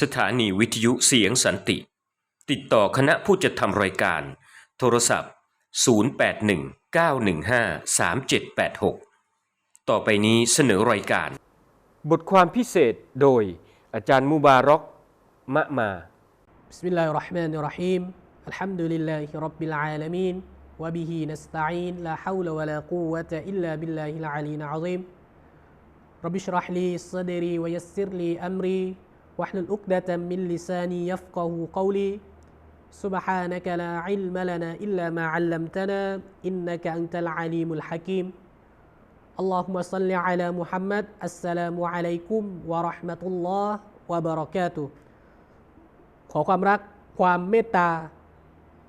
สถานีวิทยุเสียงสันติ ติดต่อคณะผู้จัดทำรายการ โทรศัพท์ 0819153786 ต่อไปนี้เสนอรายการ บทความพิเศษโดยอาจารย์มุบารอกมะมา بسم الله الرحمن الرحيم الحمد لله رب العالمين وبه نستعين لا حول ولا قوة إلا بالله العلي العظيم رب اشرح لي صدري ويسر لي أمري واحلل عقدة من لساني يفقه قولي سبحانك لا علم لنا إلا ما علمتنا إنك أنت العليم الحكيم اللهم صل على محمد السلام عليكم ورحمة الله وبركاته ขอความรักความเมตตา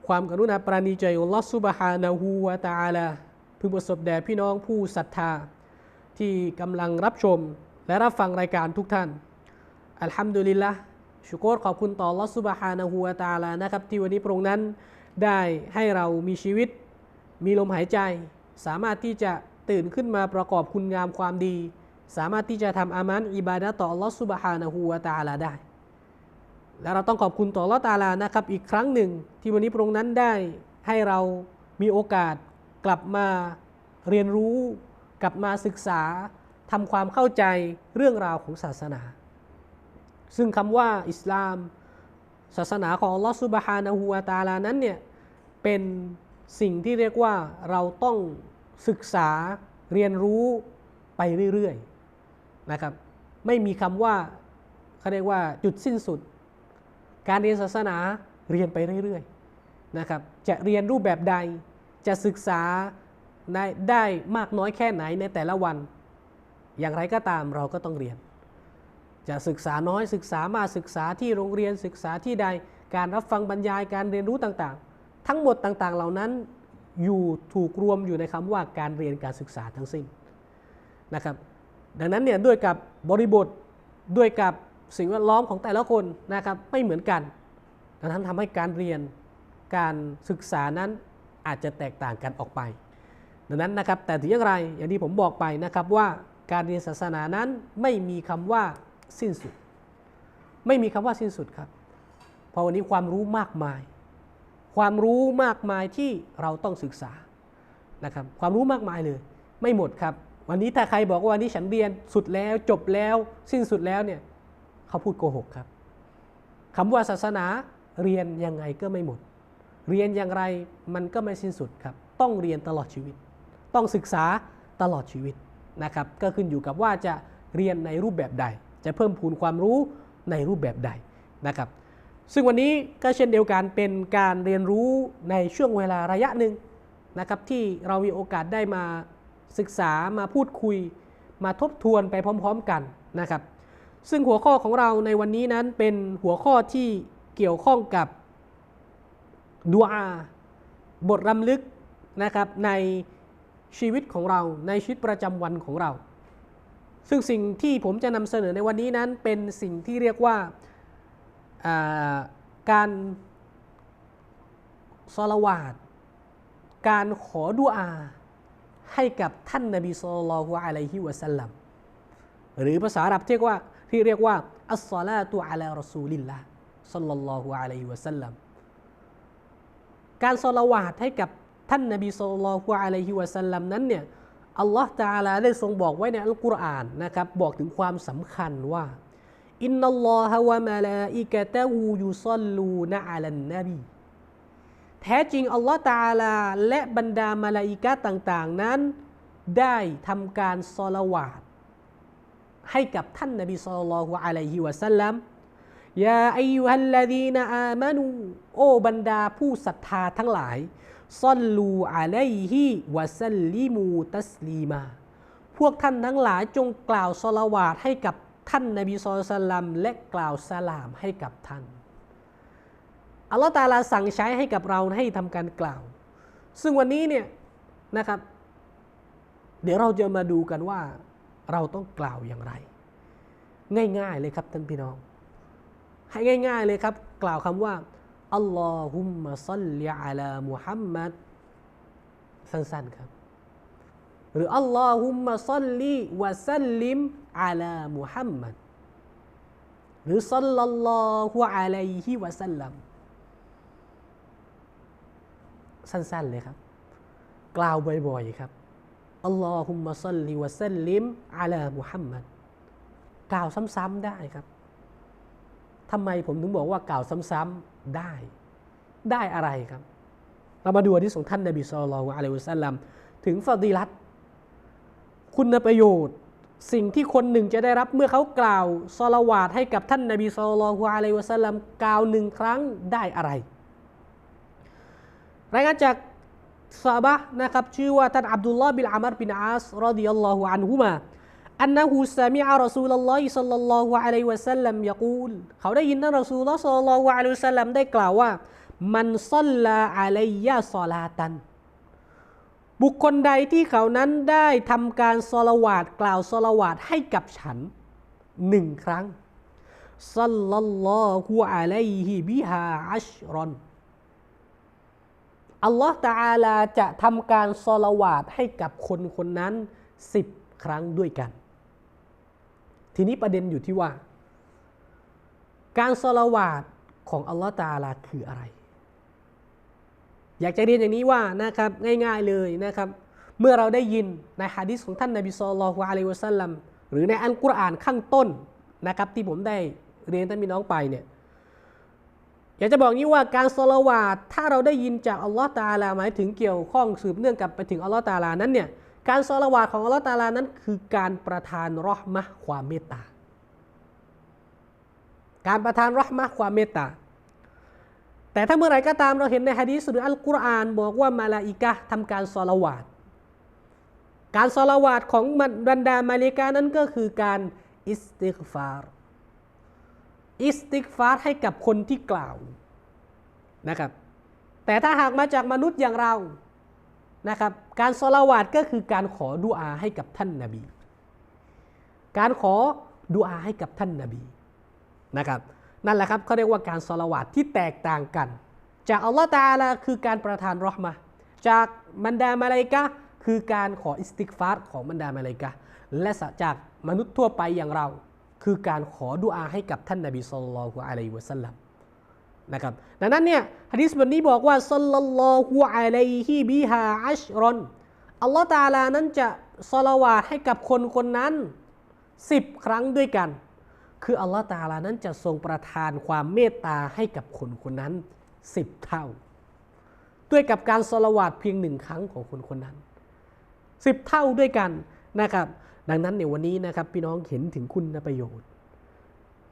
ความกรุณาปราณีใจของอัลลอฮฺซุบฮานะฮูวะตะอาลาพึงประสบแด่พี่น้องผู้ศรัทธา ที่กำลังรับชมและรับฟังรายการทุกท่าน อัลฮัมดุลิลละชุกรขอบคุณต่อลอฮฺซุบฮานะฮูวตาลานะครับ ที่วันนี้พระองค์นั้นได้ให้เรามีชีวิต มีลมหายใจ สามารถที่จะตื่นขึ้นมาประกอบคุณงามความดี สามารถที่จะทำอามันอิบาดะต่อลอฮฺซุบฮานะฮูวตาลาได้ และเราต้องขอบคุณต่อลอตาลานะครับ อีกครั้งหนึ่งที่วันนี้พระองค์นั้นได้ให้เรามีโอกาสกลับมาเรียนรู้ กลับมาศึกษาทำความเข้าใจเรื่องราวของศาสนา ซึ่งคำว่าอิสลาม ศาสนาของลอฮ์ซุบฮานะฮูวาตาลานั้นเนี่ยเป็นสิ่งที่เรียกว่าเราต้องศึกษาเรียนรู้ไปเรื่อยๆนะครับ ไม่มีคำว่าเขาเรียกว่าจุดสิ้นสุด การเรียนศาสนาเรียนไปเรื่อยๆนะครับ จะเรียนรูปแบบใดจะศึกษาได้มากน้อยแค่ไหนในแต่ละวัน อย่างไรก็ตามเราก็ต้องเรียน จะศึกษาน้อยศึกษามาศึกษาที่โรงเรียนศึกษาที่ใด การรับฟังบรรยายการเรียนรู้ต่างๆ ทั้งหมดต่างๆ เหล่านั้นอยู่ถูกรวมอยู่ในคำว่าการเรียนการศึกษาทั้งสิ้นนะครับ ดังนั้นเนี่ยด้วยกับบริบทด้วยกับสิ่งแวดล้อมของแต่ละคนนะครับไม่เหมือนกัน ดังนั้นทำให้การเรียนการศึกษานั้นอาจจะแตกต่างกันออกไป ดังนั้นนะครับแต่ถึงอย่างไรอย่างที่ผมบอกไปนะครับว่าการเรียนศาสนานั้นไม่มีคำว่า สิ้นสุด ไม่มีคำว่าสิ้นสุดครับ เพราะวันนี้ความรู้มากมาย ความรู้มากมายที่เราต้องศึกษานะครับ ความรู้มากมายเลย ไม่หมดครับ วันนี้ถ้าใครบอกว่าวันนี้ฉันเรียนสุดแล้วจบแล้ว สิ้นสุดแล้วเนี่ยเขาพูดโกหกครับคำว่าศาสนาเรียนยังไงก็ไม่หมด เรียนอย่างไรมันก็ไม่สิ้นสุดครับ ต้องเรียนตลอดชีวิต ต้องศึกษาตลอดชีวิตนะครับ ก็ขึ้นอยู่กับว่าจะเรียนในรูปแบบใด จะเพิ่มพูนความรู้ในรูปแบบใดนะครับ ซึ่งวันนี้ก็เช่นเดียวกันเป็นการเรียนรู้ในช่วงเวลาระยะหนึ่งนะครับที่เรามีโอกาสได้มาศึกษามาพูดคุย มาทบทวนไปพร้อม ๆกันนะครับ ซึ่งหัวข้อของเราในวันนี้นั้นเป็นหัวข้อที่เกี่ยวข้องกับดูอาบทรำลึกนะครับในชีวิตของเราในชีวิตประจำวันของเรา ซึ่งสิ่งที่ผมจะนำเสนอในวันนี้นั้นเป็นสิ่งที่เรียกว่าการซอลาวาดการขอดุอาให้กับท่านนบีสุลต่านละฮ์อะลัยฮิวะสัลลัมหรือภาษาอาหรับเรียกว่าที่เรียกว่าอัสซาลาตุอะลารอซูลิลลาห์สัลลัลลอฮุอะลัยฮิวะสัลลัมการซอลาวาดให้กับท่านนบีสุลต่านละฮ์อะลัยฮิวะสัลลัมนั้นเนี่ย อัลลอฮ์ตาลาได้ทรงบอกไว้ในอัลกุรอานนะครับบอกถึงความสำคัญว่าอินนัลลอฮะวะมะลาอิกะตะฮูยุซัลลูนะอะลันนบีแท้จริงอัลลอฮ์ตาลาและบรรดามาลาอิกะต่างๆนั้น ได้ทำการซอลาวาดให้กับท่านนบีสุลต่านละฮ์อะลัยฮิวะสัลลัมยาอายุฮัลลดีนอามานูโอบรรดาผู้ศรัทธาทั้งหลาย ซัลลูอะลัยฮิวะซัลลิมูตัสลีมา พวกท่านทั้งหลายจงกล่าวสลาวาดให้กับท่านนบีสุลต่านและกล่าวสลามให้กับท่านอัลลอฮฺตาลาสั่งใช้ให้กับเราให้ทำการกล่าว ซึ่งวันนี้เนี่ยนะครับ เดี๋ยวเราจะมาดูกันว่าเราต้องกล่าวอย่างไร ง่าย ๆ เลยครับท่านพี่น้อง ให้ง่าย ๆ เลยครับ กล่าวคำว่า อัลลอฮุมมะซัลลิอะลามุฮัมมัดสั้นๆครับ หรืออัลลอฮุมมะซัลลิวะซัลลิมอะลามุฮัมมัดหรือซัลลัลลอฮุอะลัยฮิวะสัลลัมสั้นๆเลยครับ กล่าวบ่อยๆครับอัลลอฮุมะซัลลิวะซัลลิมอะลามุฮัมมัดกล่าวซ้ำๆได้ครับทำไมผมถึงบอกว่ากล่าวซ้ำๆ ได้ได้อะไรครับ เรามาดูอันที่ของท่านนบีสุลต่านอะลัยฮิวะสัลลัมถึงฟาดีลัตคุณประโยชน์สิ่งที่คนหนึ่งจะได้รับเมื่อเขากล่าวซอลาวาดให้กับท่านนบีสุลต่านอะลัยฮิวะสัลลัมกล่าวหนึ่งครั้งได้อะไรรายงานจากซาบะนะครับชื่อว่าท่านอับดุลลอฮ์บินอามัรบินอาสรดิยัลลอฮุอันฮุมา อันนะฮูซามิอะรอซูลลอฮิซัลลัลลอฮุอะลัยวะสัลลัมยะกูลเขาได้ยินท่านรอซูลุลลอฮ์ซัลลัลลอฮุอะลัยวะสัลลัมได้กล่าวว่า มันซัลลาอะลัยยะซอลาตัน บุคคลใดที่เขานั้นได้ทำการซอลาวาดกล่าวซอลาวาดให้กับฉันหนึ่งครั้งซัลลัลลอฮุอะลัยฮิบิฮาอัชรอนอัลลอฮ์ตะอาลาจะทำการซอลาวาดให้กับคนคนนั้นสิบครั้งด้วยกัน ทีนี้ประเด็นอยู่ที่ว่า การซอลาวาดของอัลลอฮ์ตาลาคืออะไร อยากจะเรียนอย่างนี้ว่านะครับง่ายๆเลยนะครับ เมื่อเราได้ยินในฮะดิษของท่านนบีสุลต่านอะลัยวะสัลลัมหรือในอัลกุรอานข้างต้นนะครับที่ผมได้เรียนท่านพี่น้องไปเนี่ยอยากจะบอกนี้ว่าการสละวาดถ้าเราได้ยินจากอัลลอฮ์ตาลาหมายถึงเกี่ยวข้องสืบเนื่องกับไปถึงอัลลอฮ์ตาลานั้นเนี่ย การสละวาดของอัลลอฮ์ตาลานั้นคือการประทานรอห์มะความเมตตา การประทานรอห์มะความเมตตา แต่ถ้าเมื่อไหร่ก็ตามเราเห็นในฮะดีษหรืออัลกุรอานบอกว่ามาลาอิกะทำการสละวาดการสละวาดของบรรดามาเลกานั้นก็คือการอิสติกฟารอิสติกฟาร์ให้กับคนที่กล่าวนะครับ แต่ถ้าหากมาจากมนุษย์อย่างเรา นะครับ การสละวาดก็คือการขอดุอาให้กับท่านนาบี การขอดุอาให้กับท่านนาบีนะครับ นั่นแหละครับเขาเรียกว่าการสละวาดที่แตกต่างกัน จากอัลลอฮฺตาลาคือการประทานรอห์มะห์จากบรรดามาลาอิกะคือการขออิสติกฟาร์ของบรรดามาลาอิกะและจากมนุษย์ทั่วไปอย่างเรา คือการขอดุอาให้กับท่านนบีสุลต่านอะลัยวะสัลลัม นะครับดังนั้นเนี่ยฮะดิษบทนี้บอกว่าสัลลัลลอฮุอะลัยฮิบิฮาอัชรอนอัลลอฮฺตาลานั้นจะสละวาดให้กับคนคนนั้นสิบครั้งด้วยกัน คืออัลลอฮฺตาลานั้นจะทรงประทานความเมตตาให้กับคนคนนั้นสิบเท่า ด้วยกับการสละวาดเพียงหนึ่งครั้งของคนคนนั้นสิบเท่าด้วยกันนะครับ ดังนั้นในวันนี้นะครับพี่น้องเห็นถึงคุณประโยชน์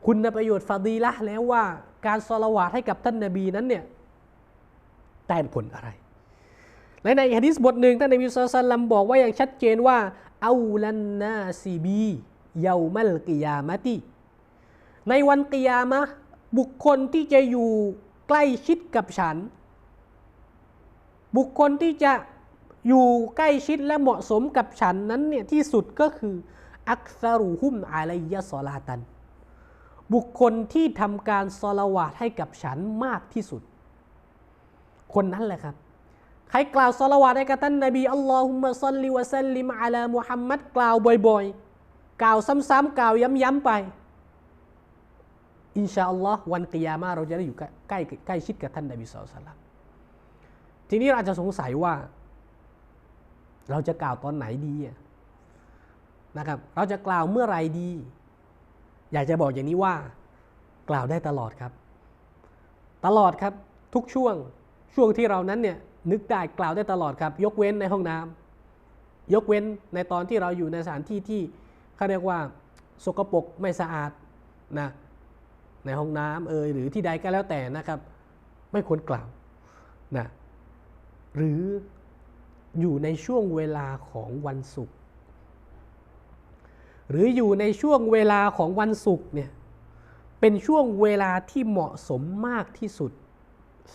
คุณประโยชน์ฟาดีละแล้วว่า การสละวาดให้กับท่านนบีนั้นเนี่ยได้ผลอะไร และในฮะดิษบทหนึ่งท่านนบีสุลต่านบอกว่าอย่างชัดเจนว่าเอาลันนาซีบีเยามัลกิยามะติ ในวันกิยามะบุคคลที่จะอยู่ใกล้ชิดกับฉัน บุคคลที่จะอยู่ใกล้ชิดและเหมาะสมกับฉันนั้นเนี่ยที่สุดก็คืออักซารูฮุมอาลัยยะซอลาตัน บุคคลที่ทำการซอลาวาดให้กับฉันมากที่สุด คนนั้นแหละครับ ใครกล่าวซอลาวาดให้กับท่านนบีอัลลอฮุมะซัลลิวะซัลลิมอะลามุฮัมมัดกล่าวบ่อยๆ กล่าวซ้ำๆกล่าวย้ำๆไป อินชาอัลลอฮ์วันกิยามะเราจะได้อยู่ใกล้ใกล้ชิดกับท่านนบีสุลต่านทีนี้เราอาจจะสงสัยว่า เราจะกล่าวตอนไหนดีนะครับ เราจะกล่าวเมื่อไรดี อยากจะบอกอย่างนี้ว่า กล่าวได้ตลอดครับ ตลอดครับทุกช่วงช่วงที่เรานั้นเนี่ยนึกได้กล่าวได้ตลอดครับ ยกเว้นในห้องน้ำยกเว้นในตอนที่เราอยู่ในสถานที่ที่เขาเรียกว่า สกปรกไม่สะอาดนะในห้องน้ำเอยหรือที่ใดก็แล้วแต่นะครับ ไม่ควรกล่าวนะหรืออยู่ในช่วงเวลาของวันศุกร์ หรืออยู่ในช่วงเวลาของวันศุกร์เนี่ยเป็นช่วงเวลาที่เหมาะสมมากที่สุด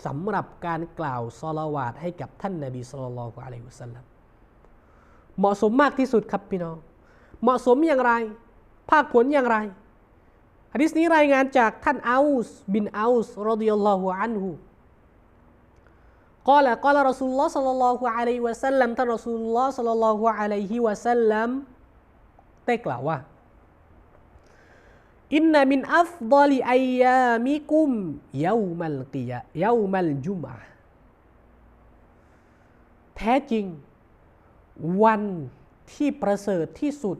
สำหรับการกล่าวซอลาวาดให้กับท่านนาบีสุลต่านอะลัยฮุสซลลัมเหมาะสมมากที่สุดครับพี่น้อง เหมาะสมอย่างไร ภาคผลอย่างไรฮะดิษนี้รายงานจากท่านอัลส์บินอัลส์รดิยัลลอฮุอันฮุกล่าวกล่าวรอสูลุลลอฮ์สัลลัลลอฮุอะลัยฮิวะสัลลัมท่านรอสูลุลลอฮ์สัลลัลลอฮุอะลัยฮิวะสัลลัม ได้กล่าวว่าอินนามินอัฟดอลิอัยยามิกุมเยามัลกิยะเยามัลจุมะแท้จริง วันที่ประเสริฐที่สุด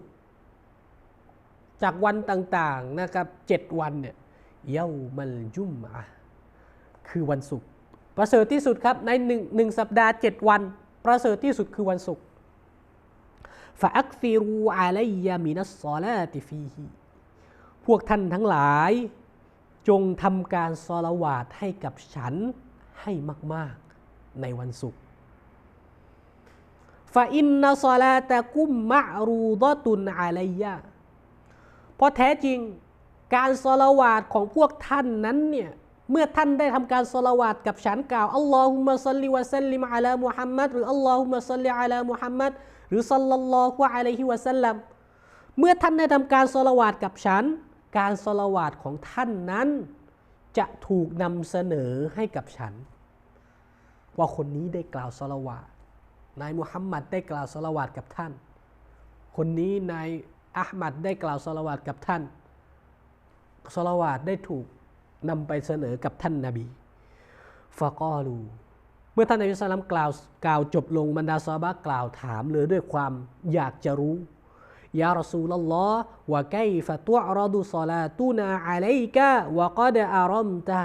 จากวันต่างๆนะครับเจ็ดวันเนี่ยเยามัลจุมอะคือวันศุกร์ประเสริฐที่สุดครับในหนึ่งหนึ่งสัปดาห์เจ็ดวัน ประเสริฐที่สุดคือวันศุกร์ ฟะอักฟิรูอาลัยยามินัสซอลาติฟีฮีพวกท่านทั้งหลาย จงทำการซอลาวาตให้กับฉันให้มาก ๆ ในวันศุกร์ฟาอินนัซอลาตะกุมมะรูดะตุนอาลัยยะเพราะแท้จริงการซอลาวาตของพวกท่านนั้นเนี่ยเมื่อท่านได้ทำการสละวาดกับฉันกล่าวอัลลอฮุมะซัลลิวะซัลลิมอะลามุฮัมมัดหรืออัลลอฮุมะซัลลิอะลามุฮัมมัด หรือซัลลัลลอฮุอะลัยฮิวะซัลลัมเมื่อท่านได้ทำการสละวาดกับฉัน การสละวาดของท่านนั้น จะถูกนำเสนอให้กับฉัน ว่าคนนี้ได้กล่าวสละวาดนายมุฮัมมัดได้กล่าวสละวาดกับท่าน คนนี้นายอัลมัดได้กล่าวสละวาดกับท่านสละวาดได้ถูกนำไปเสนอกับท่านนาบีฟะกอลู เมื่อท่านนบีสลามกล่าวกล่าวจบลงบรรดาซอฮาบะกล่าวถามเลยด้วยความอยากจะรู้ยารอซูลลอฮ์วะไกฟะตุอรดุศอลาตุนาอะลัยกะวะกอดอารอมตา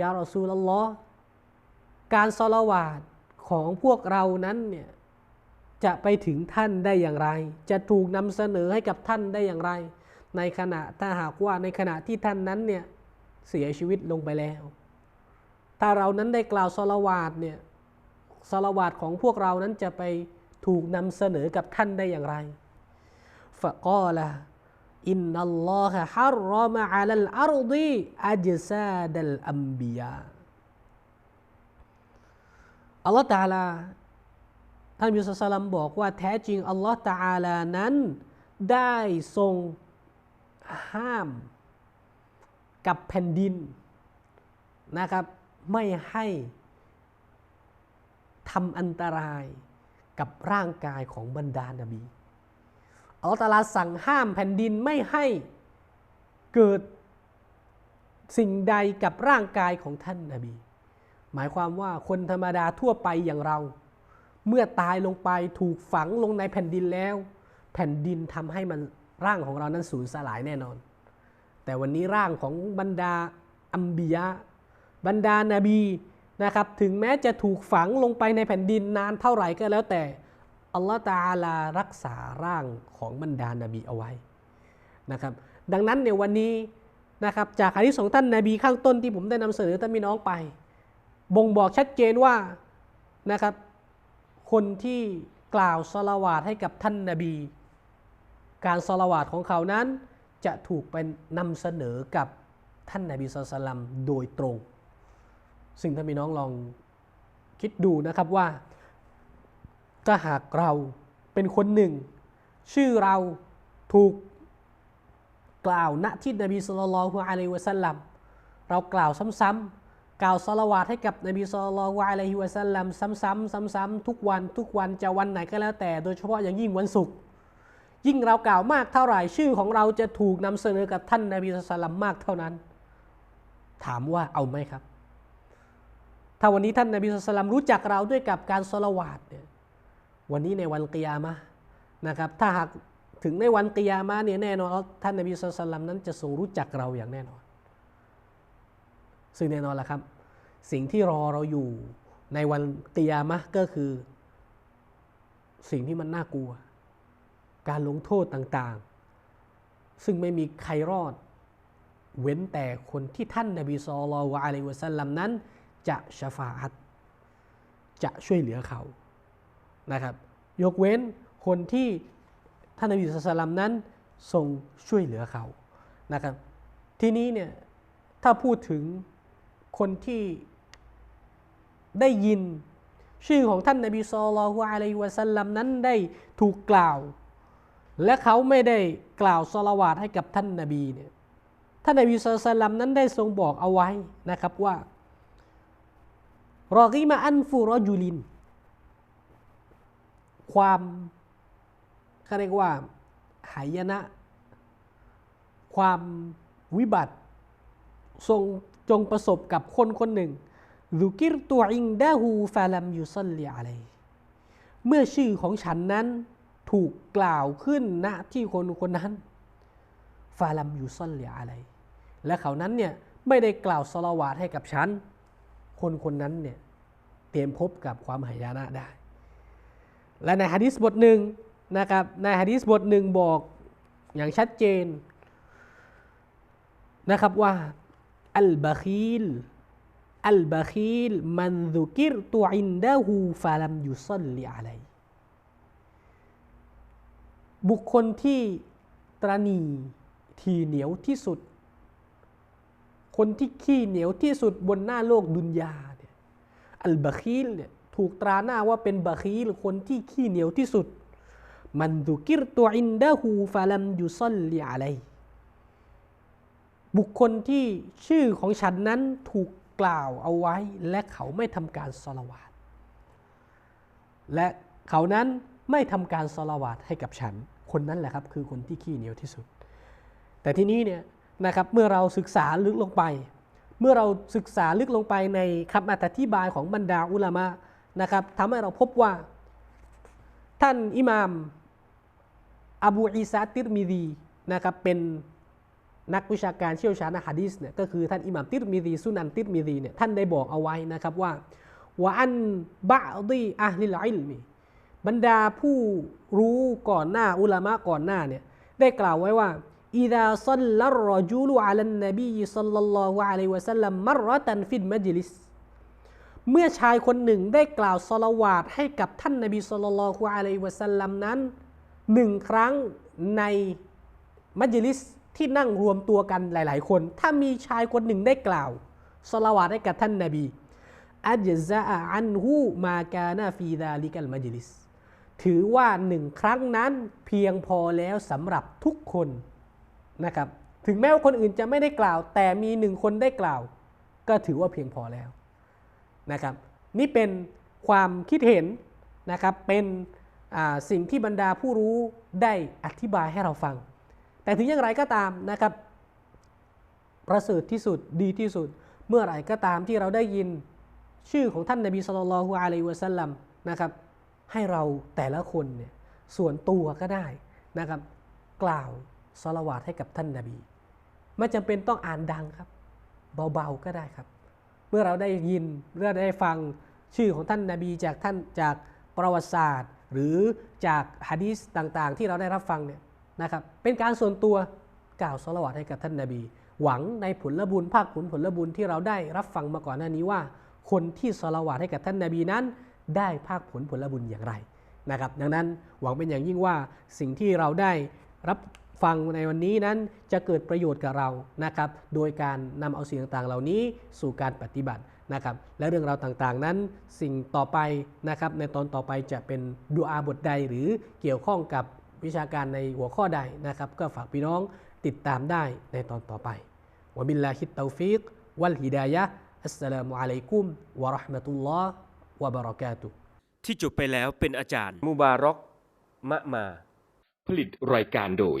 ยารอซูลลอฮ์การสละวาดของพวกเรานั้นเนี่ยจะไปถึงท่านได้อย่างไร จะถูกนำเสนอให้กับท่านได้อย่างไร ในขณะถ้าหากว่าในขณะที่ท่านนั้นเนี่ยเสียชีวิตลงไปแล้ว ถ้าเรานั้นได้กล่าวสละวาดเนี่ยสละวาดของพวกเรานั้นจะไปถูกนำเสนอกับท่านได้อย่างไรฟะกอละอินนัลลอฮะฮัรรอมะอะลัลอัรดีอัจซาดัลอัมบิยาอัลลอฮฺตาลาท่านมิสสลัมบอกว่าแท้จริงอัลลอฮฺตาอาลานั้นได้ทรงห้ามกับแผ่นดินนะครับ ไม่ให้ทำอันตรายกับร่างกายของบรรดานาบีอัลอฮฺตาลาสั่งห้ามแผ่นดินไม่ให้เกิดสิ่งใดกับร่างกายของท่านนาบี หมายความว่าคนธรรมดาทั่วไปอย่างเรา เมื่อตายลงไปถูกฝังลงในแผ่นดินแล้ว แผ่นดินทำให้มันร่างของเรานั้นสูญสลายแน่นอน แต่วันนี้ร่างของบรรดาอัมบียะ บรรดานาบีนะครับถึงแม้จะถูกฝังลงไปในแผ่นดินนานเท่าไหร่ก็แล้วแต่อัลลอฮฺตาลารักษาร่างของบรรดานาบีเอาไว้นะครับดังนั้นในวันนี้นะครับจากฮะดิษของท่านนาบีข้างต้นที่ผมได้นำเสนอท่านพี่น้องไป บ่งบอกชัดเจนว่านะครับคนที่กล่าวสลาวาตให้กับท่านนาบี การสลาวาตของเขานั้นจะถูกเป็นนำเสนอกับท่านนาบีสุลตัมโดยตรง ซึ่งท่านพี่น้องลองคิดดูนะครับว่า ถ้าหากเราเป็นคนหนึ่ง ชื่อเราถูกกล่าวณที่นบีสุลต่านละฮ์อะลัยฮิวะสัลลัมเรากล่าวซ้ำๆกล่าวสละวาดให้กับนบีสุลต่านละฮ์อะลัยฮิวะสัลลัมซ้ำๆซ้ำๆทุกวันทุกวันจะวันไหนก็แล้วแต่ โดยเฉพาะอย่างยิ่งวันศุกร์ยิ่งเรากล่าวมากเท่าไหร่ชื่อของเราจะถูกนำเสนอกับท่านนบีสุลต่านมากเท่านั้น ถามว่าเอาไหมครับาวันนี้ท่านนบีสุลต่านรู้จักเราด้วยกับการสละวาดเนี่ยวันนี้ในวันกิยามะนะครับ ถ้าหากถึงในวันกิยามะเนี่ยแน่นอนท่านนบีสุลต่านนั้นจะทรงรู้จักเราอย่างแน่นอน ซึ่งแน่นอนแหละครับ สิ่งที่รอเราอยู่ในวันกิยามะก็คือ สิ่งที่มันน่ากลัว การลงโทษต่างๆ ซึ่งไม่มีใครรอด เว้นแต่คนที่ท่านนบีสุลต่านอะลัยวะสัลนั้น จะชฟาอัตจะช่วยเหลือเขานะครับ ยกเว้นคนที่ท่านนบีสุลต่านนั้นทรงช่วยเหลือเขานะครับ ทีนี้เนี่ยถ้าพูดถึงคนที่ได้ยินชื่อของท่านนบีสุลต่านอะลัยวะสัลลัมนั้นได้ถูกกล่าว และเขาไม่ได้กล่าวสละวาดให้กับท่านนบีเนี่ยท่านนบีสุลต่านนั้นได้ทรงบอกเอาไว้นะครับว่า รอกีมาอันฟูรอจูลิน ความเขาเรียกว่าหายนะ ความวิบัติ ทรงจงประสบกับคนคนหนึ่งซุกิรตัวอิงดาฮูฟาลัมยุซัลลีอะลัยเมื่อชื่อของฉันนั้นถูกกล่าวขึ้นณที่คนคนนั้น ฟาลัมยุซัลลีอะลัยและเขานั้นเนี่ยไม่ได้กล่าวสลาวาตให้กับฉัน คนคนนั้นเนี่ยเตรียมพบกับความหายนะได้ และในฮะดิษบทหนึ่งนะครับในฮะดิษบทหนึ่งบอกอย่างชัดเจนนะครับว่าอัลบาคีลอัลบาคีลมันซุกิรตุอินดะฮูฟาลัมยุซัลลิอะลัยบุคคลที่ตรณีทีเหนียวที่สุด คนที่ขี้เหนียวที่สุดบนหน้าโลกดุนยาเนี่ยอัลบาคีลเนี่ยถูกตราหน้าว่าเป็นบาคีลคนที่ขี้เหนียวที่สุด มันดุกิรตัวอินดะฮูฟาลัมยุซัลลิอะลัยบุคคลที่ชื่อของฉันนั้นถูกกล่าวเอาไว้ และเขาไม่ทำการสละวาดและเขานั้นไม่ทำการสละวาดให้กับฉัน คนนั้นแหละครับ คือคนที่ขี้เหนียวที่สุด แต่ที่นี้เนี่ย นะครับเมื่อเราศึกษาลึกลงไป เมื่อเราศึกษาลึกลงไปในคำอธิบายของบรรดาอุลามะนะครับทำให้เราพบว่า ท่านอิหม่ามอบูอีซาติรมิดีนะครับเป็นนักวิชาการเชี่ยวชาญฮะดีษเนี่ยก็คือท่านอิหม่ามติรมิดีสุนันติรมิดีเนี่ยท่านได้บอกเอาไว้นะครับว่าว่าอันบะดีอะลิลอิลมีบรรดาผู้รู้ก่อนหน้าอุลามะก่อนหน้าเนี่ยได้กล่าวไว้ว่า อิดาซัลลัรรจูลอะลันนบีซัลลัลลอฮุอะลัยวะสัลลัมมรตันฟิลมัจลิสเมื่อชายคนหนึ่งได้กล่าวสลาวาตให้กับท่านนบีสุลต่านละฮ์อะลัยวะสัลลัมนั้นหนึ่งครั้งในมัจลิสที่นั่งรวมตัวกันหลาย ๆ คน ถ้ามีชายคนหนึ่งได้กล่าวสลาวาตให้กับท่านนบีอัจซะอันฮูมากานาฟีดาลิกัลมัจลิสถือว่าหนึ่งครั้งนั้นเพียงพอแล้วสำหรับทุกคน นะครับถึงแม้ว่าคนอื่นจะไม่ได้กล่าว แต่มีหนึ่งคนได้กล่าว ก็ถือว่าเพียงพอแล้วนะครับนี่เป็นความคิดเห็นนะครับเป็นสิ่งที่บรรดาผู้รู้ได้อธิบายให้เราฟัง แต่ถึงอย่างไรก็ตามนะครับประเสริฐที่สุดดีที่สุด เมื่อไหร่ก็ตามที่เราได้ยินชื่อของท่านนบีสุลต่านละฮุอะลัยวะสัลลัมนะครับให้เราแต่ละคนเนี่ยส่วนตัวก็ได้นะครับกล่าว สละวาตให้กับท่านนบี ไม่จำเป็นต้องอ่านดังครับ เบาๆก็ได้ครับ เมื่อเราได้ยินเมื่อได้ฟังชื่อของท่านนาบีจากท่านจากประวัติศาสตร์ หรือจากฮะดีษต่างๆ ที่เราได้รับฟังเนี่ยนะครับเป็นการส่วนตัวกล่าวสละวาตให้กับท่านนาบี หวังในผลบุญภาคผลผลบุญที่เราได้รับฟังมาก่อนหน้านี้ว่า คนที่สละวาตให้กับท่านนาบีนั้น ได้ภาคผลผลบุญอย่างไรนะครับดังนั้นหวังเป็นอย่างยิ่งว่าสิ่งที่เราได้รับ ฟังในวันนี้นั้นจะเกิดประโยชน์กับเรานะครับ โดยการนำเอาสิ่งต่างๆ เหล่านี้สู่การปฏิบัตินะครับ และเรื่องราวต่างๆ นั้นสิ่งต่อไปนะครับ ในตอนต่อไปจะเป็นดูอาบทใดหรือเกี่ยวข้องกับวิชาการในหัวข้อใดนะครับ ก็ฝากพี่น้องติดตามได้ในตอนต่อไปวะบิลลาฮิตตาฟิกวัลฮิดายะอัสสลามุอะลัยกุมวะเราะห์มะตุลลอฮ์วะบะเราะกาตุฮ์ที่จบไปแล้วเป็นอาจารย์ มุบารอกมะมา ผลิตรายการโดย